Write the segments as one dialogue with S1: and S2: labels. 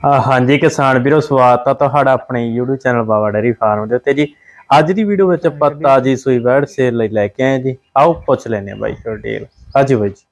S1: ਹਾਂਜੀ ਕਿਸਾਨ ਵੀਰੋ ਸਵਾਗਤ ਆ ਤੁਹਾਡਾ ਆਪਣੇ YouTube channel Baba dairy farm ਦੇ ਉੱਤੇ ਜੀ। ਅੱਜ ਦੀ ਵੀਡੀਓ ਵਿੱਚ ਆਪਾਂ ਤਾਜੀ ਸੂਈ ਬੈੜ ਸੇਲ ਲਈ ਲੈ ਕੇ ਆਏ ਜੀ। ਆਓ ਪੁੱਛ ਲੈਨੇ ਆ ਬਾਈ ਤੋਂ ਡੀਲ ਹਾਂਜੀ ਬਾਈ ਜੀ।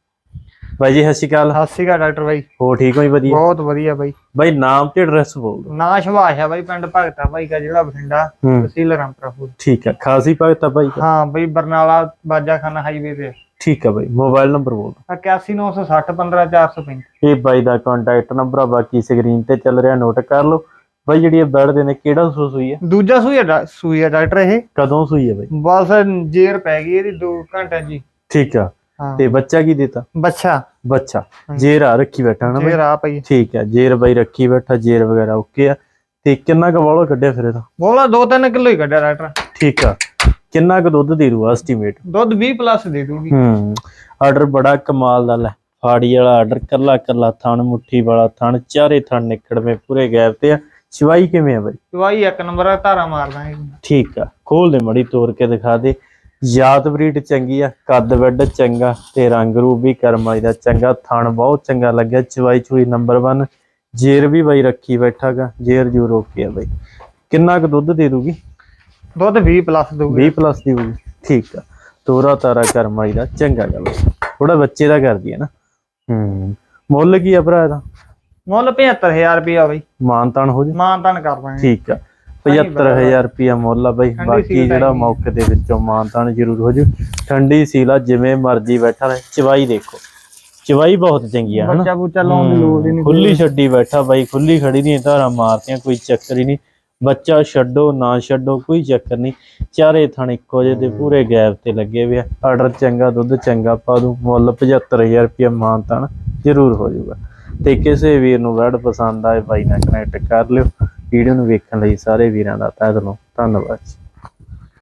S1: ਬਾਈ ਜੀ ਸਤਿ ਸ਼੍ਰੀ ਅਕਾਲ।
S2: ਸਤਿ ਸ਼੍ਰੀ ਅਕਾਲ ਡਾਕਟਰ ਬਾਈ।
S1: ਹੋ ਠੀਕ ਹੋ ਜੀ ਵਧੀਆ?
S2: ਬਹੁਤ ਵਧੀਆ ਬਾਈ।
S1: ਬਾਈ ਨਾਮ ਤੇ ਐਡਰੈਸ ਬੋਲ ਦਿਓ।
S2: ਨਾਂ ਸ਼ਵਾਸ਼ ਆ ਬਾਈ ਪਿੰਡ ਭਗਤਾ ਬਾਈ ਦਾ ਜਿਹੜਾ ਬਠਿੰਡਾ ਤਹਿਸੀਲ ਰਾਮਪੁਰਾ
S1: ਠੀਕ ਆ ਖਾਸੀ ਭਗਤ ਬਾਈ ਦਾ।
S2: ਹਾਂ ਬਾਈ ਬਰਨਾਲਾ ਬਾਜਾਖਾਨਾ ਹਾਈਵੇ ਤੇ।
S1: ਠੀਕ ਆ ਬਾਈ ਮੋਬਾਈਲ ਨੰਬਰ ਬੋਲ ਦਿਓ।
S2: 81960 15435
S1: ਇਹ ਬਾਈ ਦਾ ਕੰਟੈਕਟ ਨੰਬਰ ਆ ਬਾਕੀ ਸਕਰੀਨ ਤੇ ਚੱਲ ਰਿਹਾ ਨੋਟ ਕਰ ਲਓ। ਬਾਈ ਜਿਹੜੀ ਇਹ ਬੈੜ ਦੇ ਨੇ ਕਿਹੜਾ ਸੂ ਸੂਈ ਹੈ
S2: ਦੂਜਾ ਸੂਈ ਆ ਡਾ- ਸੂਈ ਆ ਡਾਕਟਰ ਇਹ।
S1: ਕਦੋਂ ਸੂਈ ਹੈ ਬਾਈ?
S2: ਬਸ ਜੇਰ ਪੈ ਗਈ ਇਹਦੀ 2 ਘੰਟੇ ਜੀ
S1: ਠੀਕ ਆ।
S2: ਹਾਂ।
S1: ਤੇ ਬੱਚਾ ਕੀ ਦਿੱਤਾ?
S2: ਬੱਚਾ।
S1: ਬੱਚਾ। ਜੇਰ ਆ ਰੱਖੀ ਬੈਠਾ ਨਾ ਬਾਈ?
S2: ਜੇਰ ਆ ਪਈ।
S1: ਠੀਕ ਹੈ ਜੇਰ ਬਾਈ ਰੱਖੀ ਬੈਠਾ ਜੇਰ ਵਗੈਰਾ ਓਕੇ ਆ। ਤੇ ਕਿੰਨਾ ਕੁ ਵਾਲੋ ਕੱਢਿਆ ਫਿਰ ਇਹਦਾ?
S2: ਬੋਲਾ 2-3 ਕਿਲੋ ਹੀ ਕੱਢਿਆ ਡਾਕਟਰ।
S1: ਠੀਕ ਆ। ਕਿੰਨਾ ਕੁ ਦੁੱਧ ਦੇ ਦੂ ਐਸਟੀਮੇਟ
S2: ਦੁੱਧ 20 ਪਲੱਸ ਦੇ ਦੂਗੀ।
S1: ਹੂੰ ਆਰਡਰ ਬੜਾ ਕਮਾਲ ਦਾ ਲੈ। ਫਾੜੀ ਵਾਲਾ ਆਰਡਰ ਕੱਲਾ ਕੱਲਾ ਥਣ ਮੁੱਠੀ ਵਾਲਾ ਥਣ ਚਾਰੇ ਥਣ ਨਿਕੜਵੇਂ ਪੂਰੇ ਗੈਪ ਤੇ ਆ। ਚਵਾਈ ਕਿਵੇਂ ਆ ਬਾਈ?
S2: ਦਵਾਈ ਇੱਕ ਨੰਬਰ ਆ ਧਾਰਾ ਮਾਰਦਾ ਇਹ
S1: ਠੀਕ ਆ ਖੋਲ ਦੇ ਮੜੀ ਤੋੜ ਕੇ ਦਿਖਾ ਦੇ। ਜਾਤ ਬਰੀਡ ਚੰਗੀ ਆ ਕੱਦ ਵੱਡ ਚੰਗਾ ਤੇ ਰੰਗ ਰੂਪ ਵੀ ਕਰਮ ਵਾਲੀ ਦਾ ਚੰਗਾ ਥਣ ਬਹੁਤ ਚੰਗਾ ਲੱਗਿਆ ਚਵਾਈ ਚੂਈ ਨੰਬਰ 1 ਜੇਰ ਵੀ ਬਾਈ ਰੱਖੀ ਬੈਠਾਗਾ ਜੇਰ ਜੂ ਰੋਕੇ ਆ ਬਾਈ। ਕਿੰਨਾ ਕੁ ਦੁੱਧ ਦੇ ਦੂਗੀ?
S2: ਦੁੱਧ 20 ਪਲੱਸ ਦੂਗੀ
S1: 20 ਪਲੱਸ ਦੀ ਹੋਊਗੀ। ਠੀਕ ਆ। ਤੋਰਾ ਤਾਰਾ ਕਰਮ ਵਾਲੀ ਦਾ ਚੰਗਾ ਗੱਲ ਥੋੜਾ ਬੱਚੇ ਦਾ ਕਰਦੀ ਹੈ ਨਾ। ਹੂੰ। ਮੁੱਲ ਕੀ ਆ ਭਰਾ ਇਹਦਾ?
S2: ਮੁੱਲ 75000 ਰੁਪਇਆ ਬਾਈ।
S1: ਮਾਨਤਾਨ ਹੋ ਜੀ।
S2: ਮਾਨ ਤਾਨ ਕਰ ਦਾਂਗੇ।
S1: ਠੀਕ ਆ। 75000 ਰੁਪਿਆ ਮੁੱਲ ਆ ਬਾਈ। ਬਾਕੀ ਜਿਹੜਾ। ਮੌਕੇ ਦੇ ਵਿੱਚੋਂ ਮਾਨਤਾਨ ਜ਼ਰੂਰ ਹੋ ਜੂ। ਠੰਡੀ ਸੀਲ ਜਿਵੇਂ ਮਰਜ਼ੀ ਬੈਠਾ ਰਹੇ। ਚਵਾਈ ਦੇਖੋ। ਚਵਾਈ ਬਹੁਤ ਚੰਗੀ ਆ ਹਨਾ
S2: ਬੱਚਾ ਬੁੱਚਾ ਲਾਉਣ ਦੀ ਲੋੜ ਹੀ ਨਹੀਂ
S1: ਖੁੱਲੀ ਛੱਡੀ ਬੈਠਾ ਬਾਈ। ਖੁੱਲੀ ਖੜੀ ਦੀਆਂ ਧਾਰਾਂ ਮਾਰਤੀਆਂ ਕੋਈ ਚੱਕਰ ਹੀ ਨਹੀਂ। ਬੱਚਾ ਛੱਡੋ ਨਾ ਛੱਡੋ ਕੋਈ ਚੱਕਰ ਨਹੀਂ। ਚਾਰੇ ਥਣ ਇੱਕੋ ਜਿਹੇ ਤੇ ਪੂਰੇ ਗੈਪ ਤੇ ਲੱਗੇ ਹੋਏ ਆ। ਆਰਡਰ ਚੰਗਾ ਦੁੱਧ ਚੰਗਾ ਪਾ ਦੂੰ। ਮੁੱਲ 75000 ਰੁਪਏ ਮਾਨਤਾਨ ਜ਼ਰੂਰ ਹੋ ਜਾਊਗਾ। ਤੇ ਕਿਸੇ ਵੀਰ ਨੂੰ ਵਰਡ ਪਸੰਦ ਆਏ ਬਾਈ ਨਾਲ ਕਨੈਕਟ ਕਰ ਲਿਓ। ਵੀਡੀਓ ਨੂੰ ਵੇਖਣ ਲਈ ਸਾਰੇ ਵੀਰਾਂ ਦਾ ਤਹਿ ਦਿਲੋਂ ਧੰਨਵਾਦ